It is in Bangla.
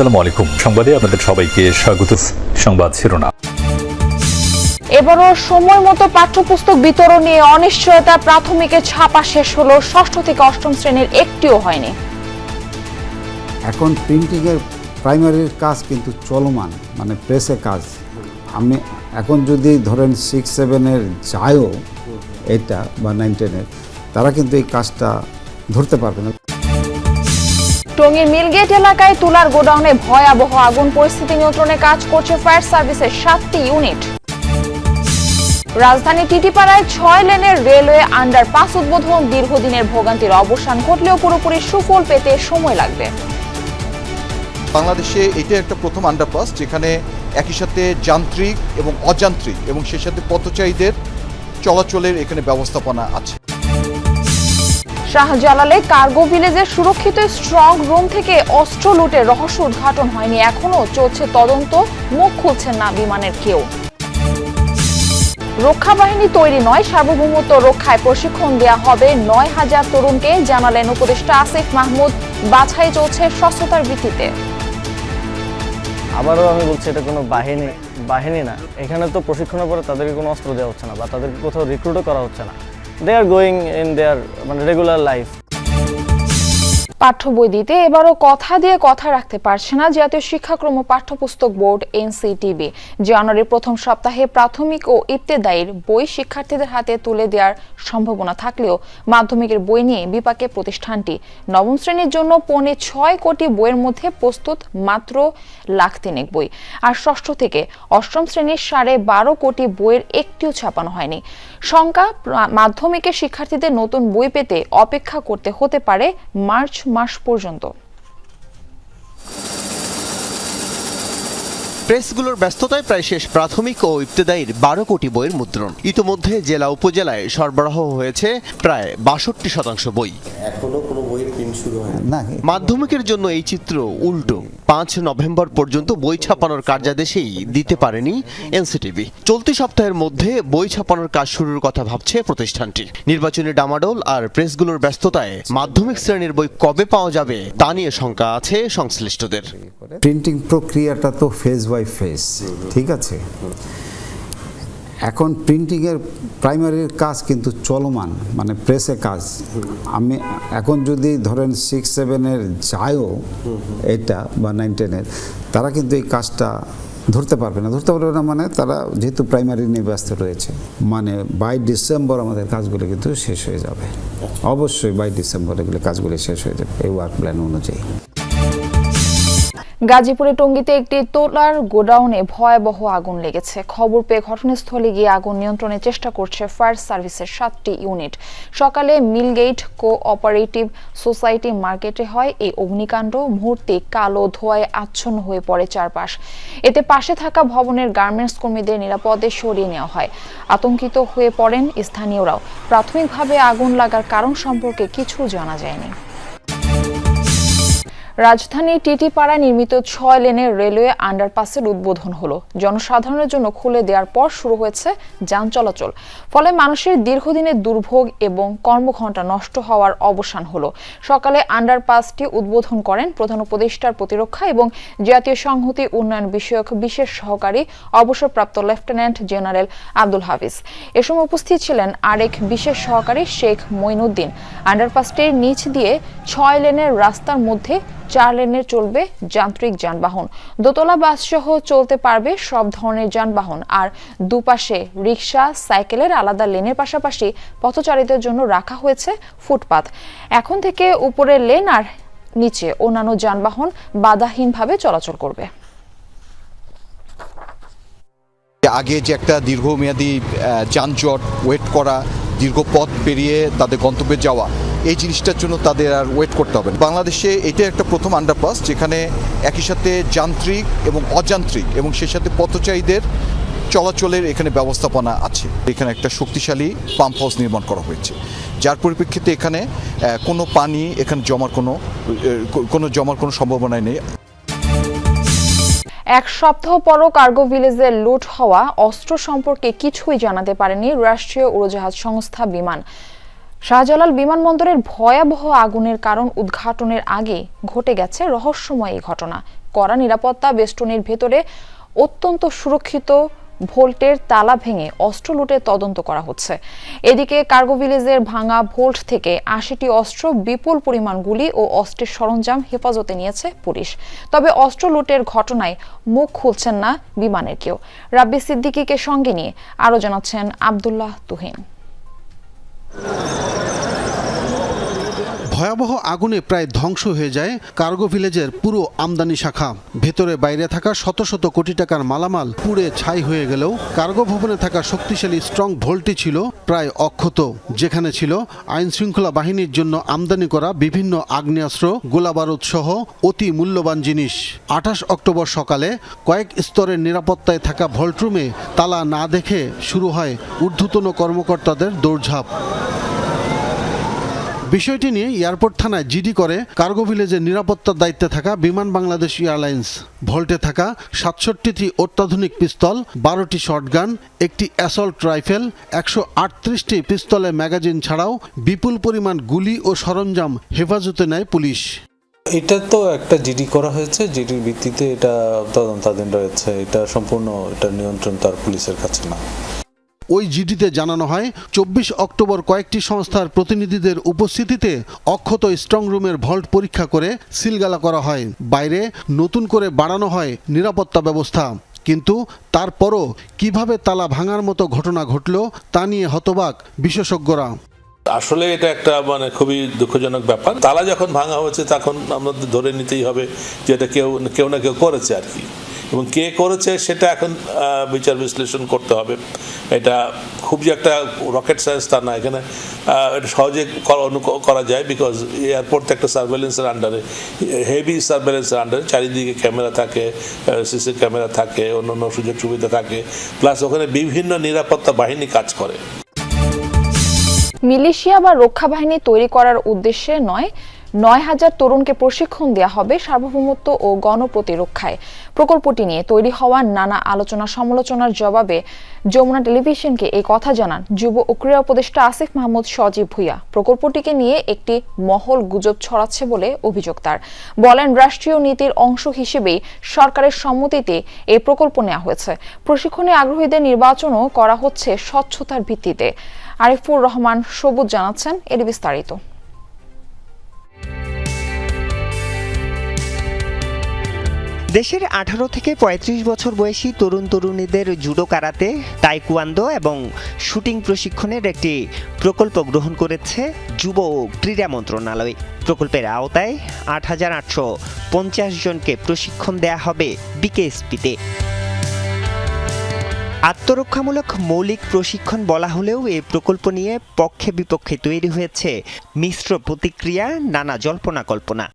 আসসালামু আলাইকুম। সংবাদে আপনাদের সবাইকে স্বাগত। সংবাদ শিরোনাম। এবারও সময় মতো পাঠ্যপুস্তক বিতরণ নিয়ে অনিশ্চয়তা প্রাথমিকে ছাপা শেষ হলো ষষ্ঠ থেকে অষ্টম শ্রেণির একটিও হয়নি। এখন প্রিন্টিংয়ের প্রাইমারির কাজ কিন্তু চলমান মানে প্রেসে কাজ। আমি এখন যদি ধরেন সিক্স সেভেনের যায়ও এটা বা নাইন টেনের তারা কিন্তু এই কাজটা ধরতে পারবে না। টঙ্গীর মিলগেট এলাকায় তুলার গোডাউনে ভয়াবহ আগুন। পরিস্থিতি নিয়ন্ত্রণে কাজ করছে ফায়ার সার্ভিসের সাতটি ইউনিট। রাজধানী টিটিপাড়ায় ছয় লেনের রেলওয়ে আন্ডারপাস উদ্বোধন। দীর্ঘদিনের ভোগান্তির অবসান ঘটলেও পুরোপুরি সুফল পেতে সময় লাগবে। বাংলাদেশে এটা একটা প্রথম আন্ডারপাস, যেখানে একই সাথে যান্ত্রিক এবং অযান্ত্রিক এবং সেই সাথে পথচারীদের চলাচলের এখানে ব্যবস্থাপনা আছে। শাহজালালে কার্গো ভিলেজের সুরক্ষিত স্ট্রং রুম থেকে অস্ত্র লুটের রহস্য উদ্ঘাটন হয়নি। এখনও চলছে তদন্ত, মুখ খুলছেন না বিমানের কেউ। রক্ষা বাহিনী তৈরি নয়, সার্বভৌমত্ব রক্ষায় প্রশিক্ষণ দেয়া হবে। নয় হাজার তরুণকে জানালেন উপদেষ্টা আসিফ মাহমুদ। বাছাই চলছে স্বচ্ছতার ভিত্তিতে। আবারও আমি বলছি, এটা কোনো বাহিনী বাহিনী না। এখানে তো প্রশিক্ষণের পরে তাদেরকে কোনো অস্ত্র দেওয়া হচ্ছে না বা তাদেরকে কোথাও রিক্রুটও করা হচ্ছে না। they are going in their regular life. পাঠ্য বই দিতে এবারও কথা দিয়ে কথা রাখতে পারছে না জাতীয় শিক্ষাক্রম পাঠ্যপুস্তক বোর্ড এনসিটিবি। জানুয়ারির প্রথম সপ্তাহে প্রাথমিক ও ইবতেদায়ীর বই শিক্ষার্থীদের হাতে তুলে দেওয়ার সম্ভাবনা থাকলেও মাধ্যমিকের বই নিয়ে বিপাকে প্রতিষ্ঠানটি। নবম শ্রেণির জন্য পৌনে ছয় কোটি বইয়ের মধ্যে প্রস্তুত মাত্র লাখ তিনেক বই। আর ষষ্ঠ থেকে অষ্টম শ্রেণির সাড়ে বারো কোটি বইয়ের একটিও ছাপানো হয়নি। শঙ্কা মাধ্যমিকের শিক্ষার্থীদের নতুন বই পেতে অপেক্ষা করতে হতে পারে মার্চ মাস পর্যন্ত। প্রেসগুলোর ব্যস্ততায় প্রায় শেষ প্রাথমিক ও ইবতেদায়ীর বারো কোটি বইয়ের মুদ্রণ। ইতোমধ্যে জেলা উপজেলায় সরবরাহ হয়েছে প্রায় বাষট্টি শতাংশ বই। এখনও মাধ্যমিকের জন্য এই চিত্র উল্টো। পাঁচ নভেম্বর পর্যন্ত বই ছাপানোর কার্যাদেশেই দিতে পারেনি এনসিটিভি। চলতি সপ্তাহের মধ্যে বই ছাপানোর কাজ শুরুর কথা ভাবছে প্রতিষ্ঠানটি। নির্বাচনী ডামাডোল আর প্রেসগুলোর ব্যস্ততায় মাধ্যমিক শ্রেণির বই কবে পাওয়া যাবে তা নিয়ে শঙ্কা আছে সংশ্লিষ্টদের। প্রিন্টিং প্রক্রিয়াটা তো ফেজ বাই ফেজ ঠিক আছে? এখন প্রিন্টিংয়ের প্রাইমারির কাজ কিন্তু চলমান মানে প্রেসে কাজ। আমি এখন যদি ধরেন সিক্স সেভেনের যায়ও এটা বা নাইন টেনের তারা কিন্তু এই কাজটা ধরতে পারবে না। ধরতে পারবে না মানে তারা যেহেতু প্রাইমারি নিয়ে ব্যস্ত রয়েছে মানে বাই ডিসেম্বর আমাদের কাজগুলো কিন্তু শেষ হয়ে যাবে। অবশ্যই বাই ডিসেম্বর এগুলো কাজগুলো শেষ হয়ে যাবে এই ওয়ার্ক প্ল্যান অনুযায়ী। গাজীপুরে টঙ্গীতে একটি তোলার গোডাউনে ভয়াবহ আগুন লেগেছে। খবর পেয়ে ঘটনাস্থলে গিয়ে আগুন নিয়ন্ত্রণের চেষ্টা করছে ফায়ার সার্ভিসের সাতটি ইউনিট। সকালে মিলগেট কো অপারেটিভ সোসাইটি মার্কেটে হয়। এই অগ্নিকাণ্ড মুহূর্তে কালো ধোঁয়ায় আচ্ছন্ন হয়ে পড়ে চারপাশ। এতে পাশে থাকা ভবনের গার্মেন্টস কর্মীদের নিরাপদে সরিয়ে নেওয়া হয়। আতঙ্কিত হয়ে পড়েন স্থানীয়রাও। প্রাথমিকভাবে আগুন লাগার কারণ সম্পর্কে কিছু জানা যায়নি। রাজধানী টিটিপাড়ায় নির্মিত ছয় লেনের রেলওয়ে আন্ডারপাসের উদ্বোধন হলো। জনসাধারণের জন্য খুলে দেওয়ার পর শুরু হয়েছে যান চলাচল। ফলে মানুষের দীর্ঘদিনের দুর্ভোগ এবং কর্মঘণ্টা নষ্ট হওয়ার অবসান হলো। সকালে আন্ডারপাসটি উদ্বোধন করেন প্রধান উপদেষ্টার প্রতিরক্ষা এবং জাতীয় সংহতি উন্নয়ন বিষয়ক বিশেষ সহকারী অবসরপ্রাপ্ত লেফটেন্যান্ট জেনারেল আব্দুল হাফিজ। এ সময় উপস্থিত ছিলেন আরেক বিশেষ সহকারী শেখ মঈনুদ্দিন। আন্ডারপাসটির নিচ দিয়ে ছয় লেনের রাস্তার মধ্যে চার লেনের চলবে যান্ত্রিক যানবাহন। দোতলা বাস সহ চলতে পারবে সব ধরনের যানবাহন। আর দুপাশে রিক্সা সাইকেলের আলাদা লেনের পাশাপাশি পথচারীদের জন্য রাখা হয়েছে ফুটপাত। এখন থেকে উপরের লেন আর নিচে অন্যান্য যানবাহন বাধাহীনভাবে চলাচল করবে। আগে যে একটা দীর্ঘমেয়াদী যানজট ওয়েট করা, দীর্ঘ পথ পেরিয়ে তাদের গন্তব্যে যাওয়া এই জিনিসটার জন্য তাদের আর ওয়েট করতে হবে বাংলাদেশে এটা একটা প্রথম আন্ডারপাস যেখানে একই সাথে যান্ত্রিক এবং অযান্ত্রিক এবং সেই সাথে পথচারীদের চলাচলের এখানে ব্যবস্থাপনা আছে। এখানে একটা শক্তিশালী পাম্প হাউস নির্মাণ করা হয়েছে। যার পরিপ্রেক্ষিতে এখানে কোনো পানি এখানে জমার কোনো কোনো জমার কোনো সম্ভাবনাই নেই। এক সপ্তাহ পরও কার্গো ভিলেজে লুট হওয়া অস্ত্র সম্পর্কে কিছুই জানাতে পারেনি রাষ্ট্রীয় উড়োজাহাজ সংস্থা বিমান। শাহজালাল বিমানবন্দরের ভয়াবহ আগুনের কারণ উদ্ঘাটনের আগে ঘটে গেছে রহস্যময় এই ঘটনা। করা নিরাপত্তা বেষ্টনীর ভেতরে অত্যন্ত সুরক্ষিত ভোল্টের তালা ভেঙে অস্ত্র লুটের তদন্ত করা হচ্ছে। এদিকে কার্গো ভিলেজের ভাঙা ভোল্ট থেকে আশিটি অস্ত্র, বিপুল পরিমাণ গুলি ও অস্ত্রের সরঞ্জাম হেফাজতে নিয়েছে পুলিশ। তবে অস্ত্র লুটের ঘটনায় মুখ খুলছেন না বিমানের কেউ। রাব্বি সিদ্দিকীকে সঙ্গে নিয়ে আরও জানাচ্ছেন আবদুল্লাহ তুহিন। ভয়াবহ আগুনে প্রায় ধ্বংস হয়ে যায় কার্গো ভিলেজের পুরো আমদানি শাখা। ভেতরে বাইরে থাকা শত শত কোটি টাকার মালামাল পুড়ে ছাই হয়ে গেলেও কার্গো ভবনে থাকা শক্তিশালী স্ট্রং ভোল্টটি ছিল প্রায় অক্ষত। যেখানে ছিল আইন শৃঙ্খলা বাহিনীর জন্য আমদানি করা বিভিন্ন আগ্নেয়াস্ত্র, গোলাবারুদ সহ অতি মূল্যবান জিনিস। আঠাশ অক্টোবর সকালে কয়েক স্তরের নিরাপত্তায় থাকা ভোল্টরুমে তালা না দেখে শুরু হয় ঊর্ধ্বতন কর্মকর্তাদের দৌড়ঝাঁপ। বিষয়টি নিয়ে এয়ারপোর্ট থানায় জিডি করে কার্গো ভিলেজের নিরাপত্তার দায়িত্বে থাকা বিমান বাংলাদেশ এয়ারলাইন্স। ভল্টে থাকা সাতষট্টিটি অত্যাধুনিক পিস্তল, বারোটি শটগান, একটি অ্যাসল্ট রাইফেল, একশো আটত্রিশটি পিস্তলের ম্যাগাজিন ছাড়াও বিপুল পরিমাণ গুলি ও সরঞ্জাম হেফাজতে নেয় পুলিশ। এটা তো একটা জিডি করা হয়েছে, জিডির ভিত্তিতে এটা তদন্তাধীন রয়েছে। এটা সম্পূর্ণ, এটা নিয়ন্ত্রণ তার পুলিশের কাছে না। ওই জিডিতে জানানো হয়, চব্বিশ অক্টোবর কয়েকটি সংস্থার প্রতিনিধিদের উপস্থিতিতে অক্ষত স্ট্রং রুমের ভল্ট পরীক্ষা করে সিলগালা করা হয়। বাইরে নতুন করে বাড়ানো হয় নিরাপত্তা ব্যবস্থা। কিন্তু তারপরও কীভাবে তালা ভাঙার মতো ঘটনা ঘটল, তা নিয়ে হতবাক বিশেষজ্ঞরা। আসলে এটা একটা মানে খুবই দুঃখজনক ব্যাপার। তালা যখন ভাঙা হয়েছে, তখন আমাদের ধরে নিতেই হবে যে এটা কেউ কেউ না কেউ করেছে আর কি। এবং কে করেছে সেটা এখন বিচার বিশ্লেষণ করতে হবে। এটা খুব যে একটা রকেট সায়েন্স তা না, এখানে এটা সহজে করা- যায় বিকজ এয়ারপোর্ট একটা সার্ভেলেন্সের আন্ডারে হেভি সার্ভেলেন্সের আন্ডারে চারিদিকে ক্যামেরা থাকে সিসি ক্যামেরা থাকে অন্য অন্য সুযোগ সুবিধা থাকে প্লাস ওখানে বিভিন্ন নিরাপত্তা বাহিনী কাজ করে। মিলিশিয়া বা রক্ষা বাহিনী তৈরি করার উদ্দেশ্যে নয় নয় হাজার তরুণকে প্রশিক্ষণ দেওয়া হবে সার্বভৌমত্ব ও গণপ্রতিরক্ষায়। প্রকল্পটি নিয়ে তৈরি হওয়া নানা আলোচনা সমালোচনার জবাবে যমুনা টেলিভিশনকে এই কথা জানান যুব ও ক্রীড়া উপদেষ্টা আসিফ মাহমুদ সজীব ভুইয়া। প্রকল্পটিকে নিয়ে একটি মহল গুজব ছড়াচ্ছে বলে অভিযোগ তার। বলেন, রাষ্ট্রীয় নীতির অংশ হিসেবেই সরকারের সম্মতিতে এই প্রকল্প নেওয়া হয়েছে। প্রশিক্ষণে আগ্রহীদের নির্বাচনও করা হচ্ছে স্বচ্ছতার ভিত্তিতে। আরিফুর রহমান সবুজ জানাচ্ছেন এর বিস্তারিত। দেশের আঠারো থেকে ৩৫ বছর বয়সী তরুণ তরুণীদের জুডো কারাতে, তাইকুয়ান্দো এবং শুটিং প্রশিক্ষণের একটি প্রকল্প গ্রহণ করেছে যুব ও ক্রীড়া মন্ত্রণালয়। প্রকল্পের আওতায় আট হাজার আটশো পঞ্চাশ জনকে প্রশিক্ষণ দেয়া হবে বিকেএসপিতে। আত্মরক্ষামূলক মৌলিক প্রশিক্ষণ বলা হলেও এই প্রকল্প নিয়ে পক্ষে বিপক্ষে তৈরি হয়েছে মিশ্র প্রতিক্রিয়া, নানা জল্পনা কল্পনা